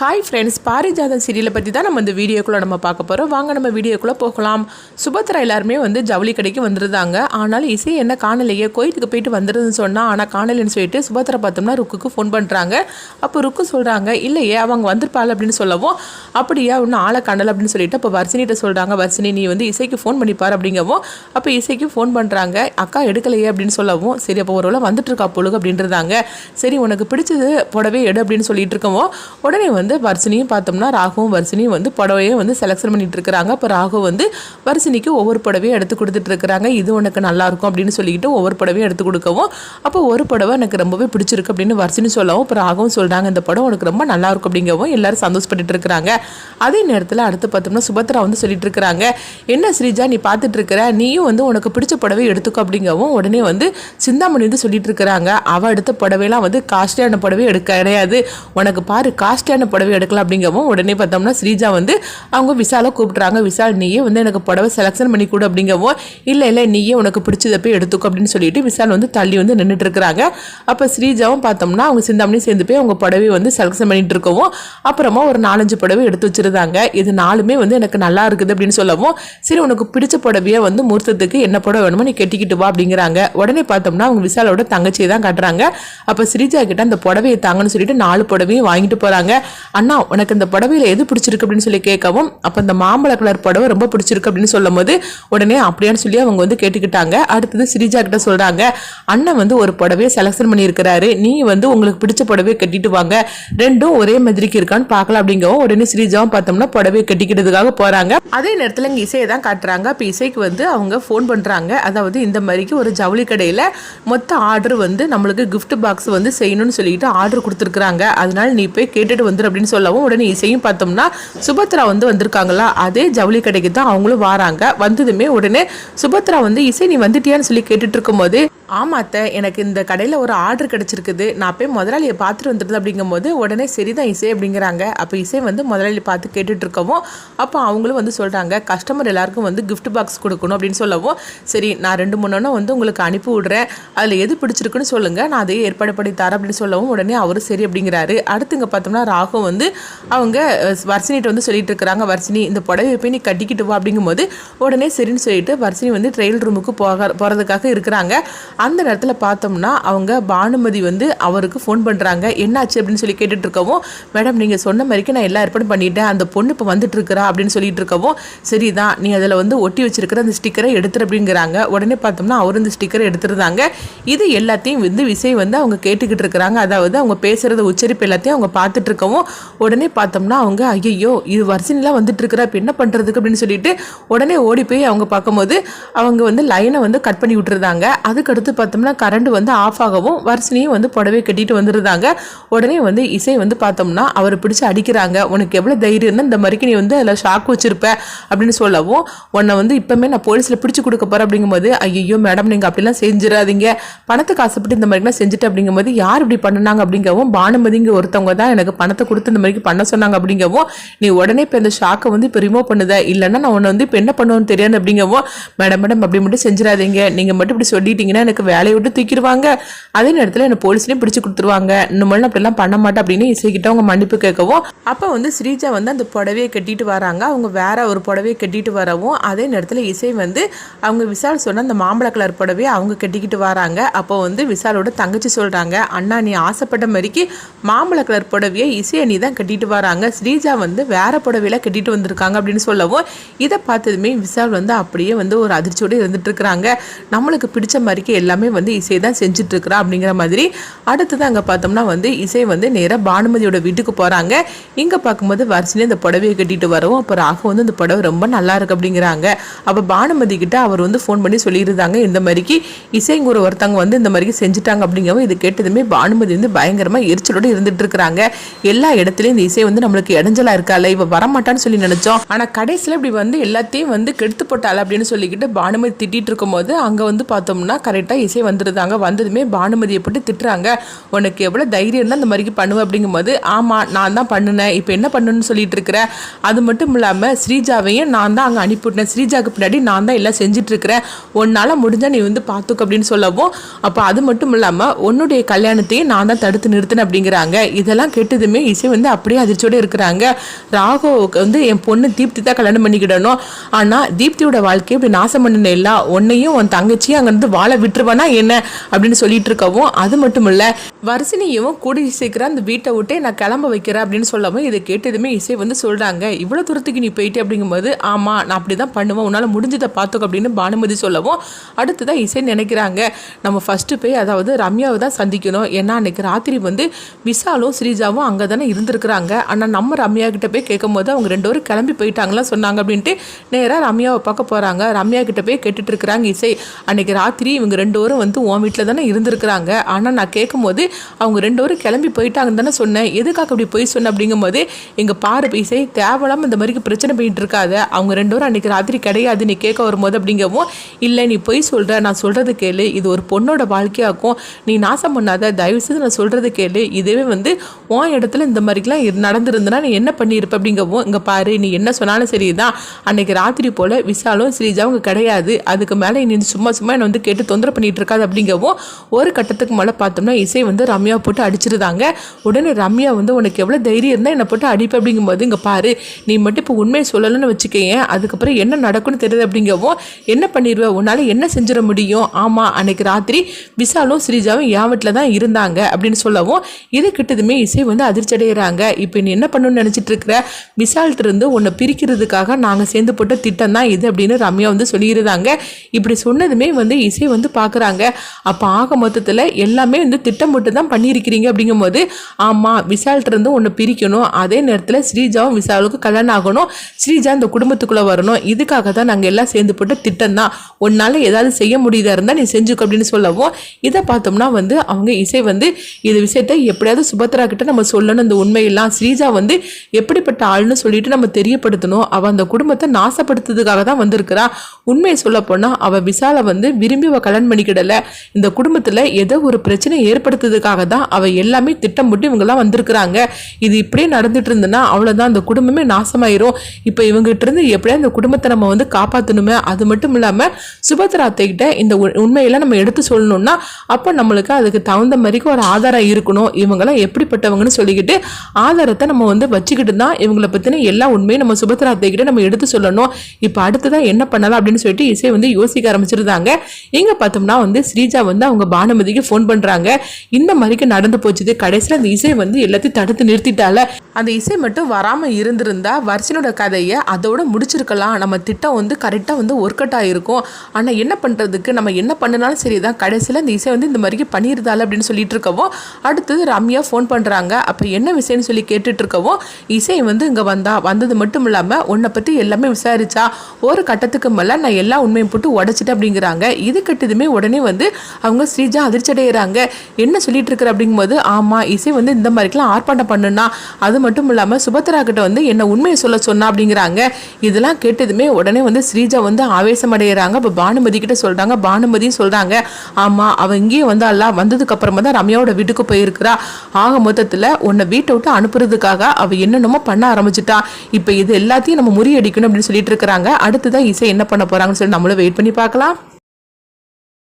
Hi friends பாரிஜாதம் சீரியலை பற்றி தான் நம்ம இந்த வீடியோக்குள்ளே நம்ம பார்க்க போகிறோம் வாங்க நம்ம வீடியோக்குள்ளே போகலாம். சுபத்ரா எல்லாருமே வந்து ஜவுளி கடைக்கு வந்துருந்தாங்க. ஆனாலும் இசை என்ன காணலையே? கோயிலுக்கு போயிட்டு வந்துருதுன்னு சொன்னால் ஆனால் காணலைன்னு சொல்லிட்டு சுபத்ரா பார்த்தோம்னா ருக்குக்கு ஃபோன் பண்ணுறாங்க அப்போ ருக்கு சொல்கிறாங்க இல்லையே அவங்க வந்திருப்பாள் அப்படின்னு சொல்லவும் அப்படியா ஒன்றும் ஆளை காணலை அப்படின்னு சொல்லிட்டு அப்போ வர்சினிகிட்ட சொல்கிறாங்க வர்ஷினி நீ வந்து இசைக்கு ஃபோன் பண்ணிப்பார் அப்படிங்கவும் அப்போ இசைக்கு ஃபோன் பண்ணுறாங்க அக்கா எடுக்கலையே அப்படின்னு சொல்லவும் சரி அப்போ ஒரு வந்துட்டு இருக்கா பொழுது அப்படின்றதாங்க சரி உனக்கு பிடிச்சது புடவே எடு அப்படின்னு சொல்லிட்டு இருக்கவும் உடனே வந்து வர்ஷினியும் பார்த்தோம்னா ராகுவும் வர்சினியும் வந்து புடவையை வந்து செலெக்ஷன் பண்ணிட்டு இருக்கிறாங்க. இப்போ ராகு வந்து வர்ஷினிக்கு ஒவ்வொரு புடவையும் எடுத்து கொடுத்துட்டு இருக்கிறாங்க. இது உனக்கு நல்லா இருக்கும் அப்படின்னு சொல்லிக்கிட்டு ஒவ்வொரு புடவையும் எடுத்து கொடுக்கவும் அப்போ ஒரு புடவை எனக்கு ரொம்பவே பிடிச்சிருக்கு அப்படின்னு வர்சினி சொல்லவும் இப்போ ராகவும் சொல்கிறாங்க இந்த படம் உனக்கு ரொம்ப நல்லா இருக்கும் அப்படிங்கவும் எல்லாரும் சந்தோஷப்பட்டு இருக்கிறாங்க. அதே நேரத்தில் அடுத்து பார்த்தோம்னா சுபத்ரா வந்து சொல்லிட்டு இருக்கிறாங்க. என்ன ஸ்ரீஜா நீ பார்த்துட்டு இருக்கிற நீயும் வந்து உனக்கு பிடிச்ச புடவை எடுத்துக்கோ அப்படிங்கவும் உடனே வந்து சிந்தாமணி வந்து சொல்லிட்டு இருக்கிறாங்க. அவ எடுத்த புடவைலாம் வந்து காஸ்ட்லியான புடவை எடுக்க கிடையாது. உனக்கு பாரு காஸ்ட்லியான புடவை புடவை எடுக்கலாம் அப்படிங்கவும் உடனே பார்த்தோம்னா ஸ்ரீஜா வந்து அவங்க விசாலை கூப்பிட்றாங்க விசால் நீயே வந்து எனக்கு புடவை செலெக்ஷன் பண்ணி கொடு அப்படிங்கவும் இல்லை இல்லை நீயே உனக்கு பிடிச்சத போய் எடுத்துக்கோ அப்படின்னு சொல்லிட்டு விசால் வந்து தள்ளி வந்து நின்றுட்டு இருக்கிறாங்க. அப்போ ஸ்ரீஜாவும் பார்த்தோம்னா அவங்க சிந்தாமணியும் சேர்ந்து போய் அவங்க புடவை வந்து செலெக்ஷன் பண்ணிட்டு இருக்கவும் அப்புறமா ஒரு நாலஞ்சு புடவை எடுத்து வச்சிருந்தாங்க. இது நாலுமே வந்து எனக்கு நல்லா இருக்குது அப்படின்னு சொல்லவும் சரி உனக்கு பிடிச்ச புடவையை வந்து முகூர்த்தத்துக்கு என்ன புடவை வேணுமோ நீ கட்டிக்கிட்டு வா அப்படிங்கிறாங்க. உடனே பார்த்தோம்னா அவங்க விசாலோட தங்கச்சியை தான் காட்டுறாங்க. அப்போ ஸ்ரீஜா கிட்ட அந்த புடவையை தாங்கன்னு சொல்லிட்டு நாலு புடவையும் வாங்கிட்டு போகிறாங்க அண்ணா உனக்கு இந்த புடவையில எது பிடிச்சிருக்கு அப்படின்னு சொல்லி கேட்கவும் அப்போ இந்த மாம்பழ கலர் புடவை ரொம்ப பிடிச்சிருக்கு அப்படின்னு சொல்லும் போது உடனே அப்படியான்னு சொல்லி அவங்க வந்து கேட்டுக்கிட்டாங்க. அடுத்தது ஸ்ரீஜா கிட்ட சொல்றாங்க அண்ணன் வந்து ஒரு புடவையை செலக்ஷன் பண்ணியிருக்கிறாரு. நீ வந்து உங்களுக்கு பிடிச்ச புடவையை கட்டிட்டு வாங்க. ரெண்டும் ஒரே மாதிரிக்கு இருக்கான்னு பார்க்கலாம் அப்படிங்கவும் உடனே ஸ்ரீஜாவும் பார்த்தோம்னா புடவையை கட்டிக்கிறதுக்காக போகிறாங்க அதே நேரத்தில் இங்கே இசையை தான் காட்டுறாங்க. அப்போ இசைக்கு வந்து அவங்க ஃபோன் பண்ணுறாங்க அதாவது இந்த மாதிரிக்கு ஒரு ஜவுளி கடையில் மொத்த ஆர்டர் வந்து நம்மளுக்கு கிஃப்ட் பாக்ஸ் வந்து செய்யணும்னு சொல்லிட்டு ஆர்டர் கொடுத்துருக்குறாங்க. அதனால நீ போய் கேட்டுட்டு வந்துரு அப்படின்னு சொல்லவும் உடனே இசையும் பார்த்தோம்னா சுபத்ரா வந்து வந்திருக்காங்களா? அதே ஜவுளி கடைக்கு தான் அவங்களும் வராங்க. வந்ததுமே உடனே சுபத்ரா வந்து இசை நீ வந்துட்டியான்னு சொல்லி கேட்டுட்டு இருக்கும்போது ஆமாத்த எனக்கு இந்த கடையில் ஒரு ஆர்டர் கிடச்சிருக்குது. நான் போய் முதலாளியை பார்த்துட்டு வந்துடுது அப்படிங்கும்போது உடனே சரிதான் இசை அப்படிங்கிறாங்க. அப்போ இசை வந்து முதலாளி பார்த்து கேட்டுட்ருக்கவும் அப்போ அவங்களும் வந்து சொல்கிறாங்க கஸ்டமர் எல்லாருக்கும் வந்து கிஃப்ட் பாக்ஸ் கொடுக்கணும் அப்படின்னு சொல்லவும் சரி நான் ரெண்டு மூணு வந்து உங்களுக்கு அனுப்பி விடுறேன். அதில் எது பிடிச்சிருக்குன்னு சொல்லுங்கள் நான் அதையே ஏற்பாடு பண்ணி தரேன் அப்படின்னு சொல்லவும் உடனே அவரும் சரி அப்படிங்கிறாரு. அடுத்து இங்கே பார்த்தோம்னா ராகு வந்து அவங்க அஹ், வந்து சொல்லிட்டு இருக்கிறாங்க வர்ஷினி இந்த புடவை போய் நீ கட்டிக்கிட்டு வா அப்படிங்கும்போது உடனே சரின்னு சொல்லிட்டு வர்ஷினி வந்து ட்ரெயில் ரூமுக்கு போக போகிறதுக்காக இருக்கிறாங்க. அந்த நேரத்தில் பார்த்தோம்னா அவங்க பானுமதி வந்து அவருக்கு ஃபோன் பண்ணுறாங்க என்னாச்சு அப்படின்னு சொல்லி கேட்டுட்டு இருக்கவும் மேடம் நீங்கள் சொன்ன மாதிரிக்கு நான் எல்லா ஏற்பாடும் பண்ணிட்டேன். அந்த பொண்ணு இப்போ வந்துட்டு இருக்கிறா அப்படின்னு சொல்லிட்டு இருக்கவும் சரிதான் நீ அதில் வந்து ஒட்டி வச்சிருக்கிற அந்த ஸ்டிக்கரை எடுத்துரு அப்படிங்கிறாங்க. உடனே பார்த்தோம்னா அவர் இந்த ஸ்டிக்கரை எடுத்துருந்தாங்க. இது எல்லாத்தையும் வந்து விசை வந்து அவங்க கேட்டுக்கிட்டு இருக்கிறாங்க அதாவது அவங்க பேசுகிறத உச்சரிப்பு எல்லாத்தையும் அவங்க பார்த்துட்டு இருக்கவும் உடனே பார்த்தோம்னா அவங்க ஐயோ இது வரிசைலாம் வந்துட்டு இருக்கிறா இப்போ என்ன பண்ணுறதுக்கு அப்படின்னு சொல்லிட்டு உடனே ஓடி போய் அவங்க பார்க்கும்போது அவங்க வந்து லைனை வந்து கட் பண்ணி விட்டுருந்தாங்க. அதுக்கடுத்து பார்த்தோம்னா கரண்ட் வந்து ஆஃப் ஆகவும் வர்ஷினியும் வந்து புடவை கட்டிட்டு வந்துருந்தாங்க. உடனே வந்து இசை வந்து பார்த்தோம்னா அவர் பிடிச்சி அடிக்கிறாங்க. உனக்கு எவ்வளோ தைரியம்னா இந்த மாதிரிக்கு நீ வந்து அதில் ஷாக் வச்சிருப்ப அப்படின்னு சொல்லவும் உன்னை வந்து இப்போமே நான் போலீஸில் பிடிச்சி கொடுக்க போகிறேன் அப்படிங்கும்போது ஐயோ மேடம் நீங்கள் அப்படிலாம் செஞ்சிடாதீங்க. பணத்துக்கு ஆசைப்பட்டு இந்த மாதிரிலாம் செஞ்சுட்டு அப்படிங்கும்போது யார் இப்படி பண்ணினாங்க அப்படிங்கவும் பானுமதிங்க ஒருத்தவங்க தான் எனக்கு பணத்தை கொடுத்து இந்த மாதிரிக்கு பண்ண சொன்னாங்க அப்படிங்கவும் நீ உடனே இப்போ இந்த ஷாக்கை வந்து இப்போ ரிமூவ் பண்ணுத. இல்லைன்னா நான் உன்னை வந்து இப்போ என்ன பண்ணுவேன்னு தெரியாது அப்படிங்கவும் மேடம் மேடம் அப்படி மட்டும் செஞ்சிடாதீங்க. நீங்கள் மட்டும் இப்படி சொல்லிட்டீங்கன்னா எனக்கு வேலையை விட்டு தூக்கிடுவாங்க. அதே நேரத்தில் என்னை போலீஸ்லேயும் பிடிச்சி கொடுத்துருவாங்க. இன்னும் அப்படிலாம் பண்ண மாட்டேன் அப்படின்னு இசைக்கிட்ட அவங்க மன்னிப்பு கேட்கவும் அப்போ வந்து ஸ்ரீஜா வந்து அந்த புடவையை கட்டிட்டு வராங்க. அவங்க வேற ஒரு புடவையை கட்டிட்டு வரவும் அதே நேரத்தில் இசை வந்து அவங்க விசால் சொன்ன அந்த மாம்பழ கலர் புடவையை அவங்க கட்டிக்கிட்டு வராங்க. அப்போ வந்து விசாலோட தங்கச்சி சொல்கிறாங்க அண்ணா நீ ஆசைப்பட்ட மாதிரிக்கு மாம்பழ கலர் புடவையை இசையை நீ தான் கட்டிட்டு வராங்க. ஸ்ரீஜா வந்து வேற புடவையில கட்டிட்டு வந்திருக்காங்க அப்படின்னு சொல்லவும் இதை பார்த்ததுமே விசால் வந்து அப்படியே வந்து ஒரு அதிர்ச்சியோடு இருந்துட்டு இருக்கிறாங்க. நம்மளுக்கு பிடிச்ச மாதிரிக்கு எல்லாமே வந்து இசை தான் செஞ்சுட்டு இருக்கிறா அப்படிங்கிற மாதிரி. அடுத்தது அங்கே பார்த்தோம்னா வந்து இசை வந்து நேராக பானுமதியோட வீட்டுக்கு போகிறாங்க இங்கே பார்க்கும்போது வரிசையிலே இந்த புடவையை கட்டிட்டு வரவும் அப்போ ராகு வந்து இந்த புடவை ரொம்ப நல்லா இருக்கு அப்படிங்கிறாங்க. அப்போ பானுமதி கிட்ட அவர் வந்து ஃபோன் பண்ணி சொல்லியிருந்தாங்க இந்த மாதிரிக்கு இசைங்கிற ஒருத்தவங்க வந்து இந்த மாதிரிக்கு செஞ்சுட்டாங்க அப்படிங்கவும் இது கேட்டதுமே பானுமதி வந்து பயங்கரமாக எரிச்சலோடு இருந்துட்டு இருக்கிறாங்க எல்லா இடத்துலையும் இந்த இசை வந்து நம்மளுக்கு இடைஞ்சலாக இருக்கால இவ வரமாட்டான்னு சொல்லி நினைச்சோம். ஆனால் கடைசியில் இப்படி வந்து எல்லாத்தையும் வந்து கெடுத்து போட்டாள் அப்படின்னு சொல்லிக்கிட்டு பானுமதி திட்டிகிட்டு இருக்கும்போது அங்கே வந்து பார்த்தோம்னா கரெக்டாக கரெக்டாக இசை வந்துருந்தாங்க. வந்ததுமே பானுமதியை போட்டு திட்டுறாங்க. உனக்கு எவ்வளோ தைரியம் இருந்தால் இந்த மாதிரிக்கு பண்ணுவேன் அப்படிங்கும்போது ஆமாம் நான் தான் பண்ணினேன். இப்போ என்ன பண்ணுன்னு சொல்லிட்டு இருக்கிறேன் அது மட்டும் இல்லாமல் ஸ்ரீஜாவையும் நான் தான் அங்கே அனுப்பிவிட்டேன். ஸ்ரீஜாவுக்கு பின்னாடி நான் தான் எல்லாம் செஞ்சிட்ருக்கிறேன் உன்னால் முடிஞ்சால் நீ வந்து பார்த்துக்க அப்படின்னு சொல்லவும் அப்போ அது மட்டும் இல்லாமல் உன்னுடைய கல்யாணத்தையும் நான் தான் தடுத்து நிறுத்தினேன் அப்படிங்கிறாங்க. இதெல்லாம் கேட்டதுமே இசை வந்து அப்படியே அதிர்ச்சியோடு இருக்கிறாங்க. ராகவுக்கு வந்து என் பொண்ணு தீப்தி தான் கல்யாணம் பண்ணிக்கிடணும். ஆனால் தீப்தியோட வாழ்க்கையை இப்படி நாசம் பண்ணின எல்லாம் உன்னையும் உன் தங்கச்சியும் அங்கேருந்து வாழ விட்டுருவானா என்ன அப்படின்னு சொல்லிட்டு இருக்கவும் அது மட்டும் இல்லை வரிசனையும் கூடி சீக்கிரம் அந்த வீட்டை விட்டே நான் கிளம்ப வைக்கிறேன் அப்படின்னு சொல்லவும் இதை கேட்டதுமே இசை வந்து சொல்கிறாங்க இவ்வளோ தூரத்துக்கு நீ போயிட்டு அப்படிங்கும்போது ஆமாம் நான் அப்படி தான் பண்ணுவேன் உன்னால் முடிஞ்சதை பார்த்துக்க அப்படின்னு பானுமதி சொல்லவும் அடுத்ததான் இசை நினைக்கிறாங்க. நம்ம ஃபஸ்ட்டு போய் அதாவது ரம்யாவை தான் சந்திக்கணும். ஏன்னா அன்னைக்கு ராத்திரி வந்து விஷாலும் ஸ்ரீஜாவும் அங்கே தானே இருந்திருக்கிறாங்க. ஆனால் நம்ம ரம்யா கிட்ட போய் கேட்கும் போது அவங்க ரெண்டு பேரும் கிளம்பி போயிட்டாங்களா சொன்னாங்க அப்படின்ட்டு நேராக ரம்யாவை பார்க்க போகிறாங்க ரம்யா கிட்ட போய் கேட்டுட்டு இருக்கிறாங்க இசை. அன்னைக்கு ராத்திரி இவங்க ரெண்டு பேரும் வந்து உன் வீட்டில் தானே இருந்திருக்கிறாங்க. ஆனால் நான் கேட்கும்போது அவங்க ரெண்டு பேரும் கிளம்பி போயிட்டாங்கன்னு தானே சொன்னேன். எதுக்காக அப்படி போய் சொன்னேன் அப்படிங்கும்போது எங்கள் பாரு இசை தேவையில்லாமல் இந்த மாதிரி பிரச்சனை பண்ணிட்டு இருக்காத. அவங்க ரெண்டு பேரும் ராத்திரி கிடையாது நீ கேட்க வரும்போது அப்படிங்கவும் இல்லை நீ பொய் சொல்கிற நான் சொல்கிறது கேளு. இது ஒரு பொண்ணோட வாழ்க்கையாக்கும். நீ நாசம் பண்ணாத. தயவு செய்து நான் சொல்கிறது கேளு. இதுவே வந்து உன் இடத்துல இந்த மாதிரிக்கெலாம் நடந்திருந்தனா நீ என்ன பண்ணியிருப்ப? அப்படிங்கவும் இங்கே பாரு நீ என்ன சொன்னாலும் சரிதான். அன்னைக்கு ராத்திரி போல் விசாலும் ஸ்ரீஜாவும் கிடையாது. அதுக்கு மேலே நீ சும்மா சும்மா என்னை வந்து கேட்டு தொந்தரவு பண்ணிகிட்டு இருக்காது அப்படிங்கவும் ஒரு கட்டத்துக்கு மேலே பார்த்தோம்னா இசை வந்து ரம்யா போட்டு அடிச்சிருந்தாங்க. உடனே ரம்யா வந்து உனக்கு எவ்வளோ தைரியம் இருந்தால் என்னை போட்டு அடிப்பு? அப்படிங்கும்போது இங்கே பாரு நீ மட்டும் இப்போ உண்மையை சொல்லலைன்னு வச்சுக்கேன் அதுக்கப்புறம் என்ன நடக்கும்னு தெரியுது அப்படிங்கவும் என்ன பண்ணிடுவேன் உன்னால் என்ன செஞ்சிட முடியும்? ஆமாம் அன்னைக்கு ராத்திரி விசாலும் ஸ்ரீஜாவும் என் வீட்டில் தான் இருந்தாங்க அப்படின்னு சொல்லவும் இது கிட்டதுமே இசை வந்து அதிர்ச்சி அடைகிறாங்க இப்போ நீ என்ன பண்ணணும்னு நினச்சிட்டு இருக்கிற விசால்ட்ட இருந்து உன்னை பிரிக்கிறதுக்காக நாங்கள் சேர்ந்து போட்ட திட்டம் தான் இது அப்படின்னு ரம்யா வந்து சொல்லியிருந்தாங்க. இப்படி சொன்னதுமே வந்து இசை வந்து பார்க்குறாங்க. அப்போ ஆக மொத்தத்தில் எல்லாமே வந்து திட்டம் தான் பண்ணியிருக்கிறீங்க அப்படிங்கும்போது ஆமாம் விசால்ட்ட இருந்து பிரிக்கணும். அதே நேரத்தில் ஸ்ரீஜாவும் விசாலுக்கு கல்யாணம் ஆகணும். ஸ்ரீஜா இந்த குடும்பத்துக்குள்ளே வரணும். இதுக்காக தான் நாங்கள் எல்லாம் சேர்ந்து போட்ட திட்டம் தான். உன்னால் ஏதாவது செய்ய முடியுதா இருந்தால் நீ செஞ்சுக்கோ அப்படின்னு சொல்லவும் இதை பார்த்தோம்னா வந்து அவங்க இசை வந்து இது விஷயத்தை எப்படியாவது சுபத்ரா கிட்ட நம்ம சொல்லணும். இந்த உண்மையெல்லாம் ஸ்ரீஜா வந்து எப்படிப்பட்ட ஆள்னு சொல்லிட்டு நம்ம தெரியப்படுத்தணும். அவள் அந்த குடும்பத்தை நாசப்படுத்துறதுக்காக தான் வந்திருக்கிறா. உண்மையை சொல்ல போனால் அவள் விசாலை வந்து விரும்பி அவள் கல்யாணம் பண்ணிக்கிடல இந்த குடும்பத்தில் ஏதோ ஒரு பிரச்சனை ஏற்படுத்துறதுக்காக தான் அவள் எல்லாமே திட்டம் போட்டு இவங்கெல்லாம் வந்திருக்கிறாங்க. இது இப்படியே நடந்துட்டு இருந்ததுன்னா அவ்வளோதான் அந்த குடும்பமே நாசமாயிரும். இப்போ இவங்ககிட்ட இருந்து எப்படியா இந்த குடும்பத்தை நம்ம வந்து காப்பாற்றணுமே அது மட்டும் இல்லாமல் சுபத்ரா கிட்ட இந்த உண்மையெல்லாம் நம்ம எடுத்து சொல்லணும்னா அப்போ நம்மளுக்கு அதுக்கு தகுந்த மாதிரிக்கு ஒரு ஆதாரம் இருக்கணும். இவங்கெல்லாம் எப்படிப்பட்டவங்கன்னு சொல்லிக்கிட்டு ஆதாரத்தை நம்ம வந்து வச்சுக்கிட்டு தான் இவங்கள பற்றின எல்லா உண்மையும் நம்ம சுபத்ரா அத்தைகிட்ட நம்ம எடுத்து சொல்லணும். இப்போ அடுத்ததான் என்ன பண்ணலாம் அப்படின்னு சொல்லிட்டு இசை வந்து யோசிக்க ஆரம்பிச்சிருந்தாங்க. எங்க பார்த்தோம்னா வந்து ஸ்ரீஜா வந்து அவங்க பானுமதிக்கு ஃபோன் பண்ணுறாங்க இந்த மாதிரிக்கு நடந்து போச்சுது. கடைசியில் அந்த இசை வந்து எல்லாத்தையும் தடுத்து நிறுத்திட்டால. அந்த இசை மட்டும் வராமல் இருந்திருந்தா வர்ஷனோட கதையை அதோட முடிச்சிருக்கலாம். நம்ம திட்டம் வந்து கரெக்டாக வந்து ஒர்க் அவுட் ஆகிருக்கும் ஆனால் என்ன பண்ணுறதுக்கு நம்ம என்ன பண்ணினாலும் சரிதான். கடைசியில் இந்த இசை வந்து இந்த மாதிரிக்கு பண்ணியிருந்தாள் அப்படின்னு சொல்லிட்டு இருக்கவும் அடுத்தது ரம்யா ஃபோன் பண்ணுறாங்க அப்போ என்ன விஷயம்னு சொல்லி கேட்டுட்டு இருக்கவும் இசை வந்து இங்கே வந்தா வந்தது மட்டும் இல்லாமல் உன்னை பற்றி எல்லாமே விசாரிச்சா ஒரு கட்டத்துக்கு மேலே நான் எல்லா உண்மையும் போட்டு உடச்சிட்டேன் அப்படிங்கிறாங்க. இது கட்டதுமே உடனே வந்து அவங்க ஸ்ரீஜா அதிர்ச்சி அடைகிறாங்க என்ன சொல்லிட்டு இருக்கிற அப்படிங்கும்போது ஆமாம் இசை வந்து இந்த மாதிரிக்கெல்லாம் ஆர்ப்பாட்டம் பண்ணுனா அது மட்டும் இல்லாமல் சுபத்ரா கிட்ட வந்து என்ன உண்மையை சொல்ல சொன்னா அப்படிங்கிறாங்க. இதெல்லாம் கேட்டதுமே உடனே வந்து ஸ்ரீஜா வந்து ஆவேசம் அடைகிறாங்க இப்போ பானுமதி கிட்ட சொல்கிறாங்க பானுமதியும் சொல்கிறாங்க ஆமாம் அவன் இங்கேயே வந்தால வந்ததுக்கு அப்புறமா தான் ரம்யாவோட வீட்டுக்கு போயிருக்கிறா. ஆக மொத்தத்தில் உன்னை வீட்டை விட்டு அனுப்புறதுக்காக அவ என்னென்னமோ பண்ண ஆரம்பிச்சிட்டா. இப்போ இது எல்லாத்தையும் நம்ம முறியடிக்கணும் அப்படின்னு சொல்லிட்டு இருக்கிறாங்க அடுத்ததான் இசை என்ன பண்ண போறாங்கன்னு சொல்லி நம்மளும் வெயிட் பண்ணி பார்க்கலாம்.